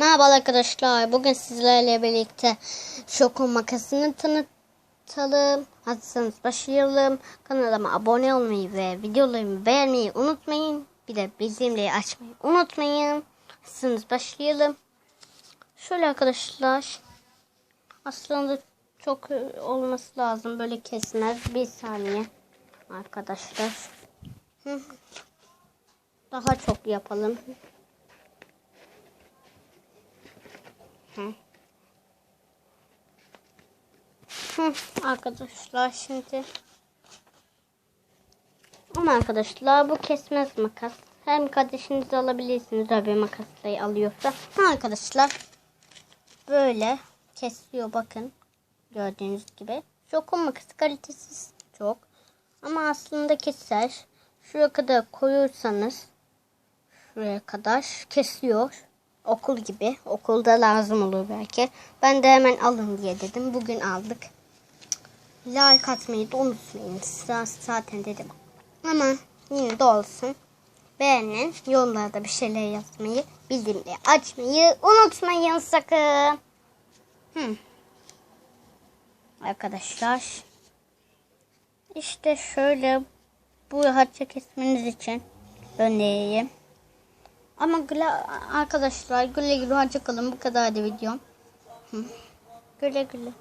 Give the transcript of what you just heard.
Merhaba arkadaşlar. Bugün sizlerle birlikte şokun makasını tanıtalım. Hazırsanız başlayalım. Kanalıma abone olmayı ve videolarımı beğenmeyi unutmayın. Bir de bildirimleri açmayı unutmayın. Hazırsanız başlayalım. Şöyle arkadaşlar. Aslında çok olması lazım. Böyle kesmez. Bir saniye. Arkadaşlar. Daha çok yapalım. Arkadaşlar şimdi ama arkadaşlar bu kesmez makas. Hem kardeşiniz alabilirsiniz öbür makaslayı alıyorsa. Ha, arkadaşlar böyle kesiyor bakın. Gördüğünüz gibi. Şokun makası kalitesiz çok. Ama aslında keser. Şuraya kadar koyursanız şuraya kadar kesiyor. Okul gibi. Okulda lazım olur belki. Ben de hemen alın diye dedim. Bugün aldık. Like atmayı da unutmayın. Zaten dedim. Ama yine de olsun. Beğenin. Yorumlarda bir şeyler yazmayı, bildirimleri açmayı unutmayın sakın. Hmm. Arkadaşlar. İşte şöyle bu rahatça kesmeniz için önereyim. Ama arkadaşlar güle güle hoşçakalın. Bu kadardı videom. Güle güle.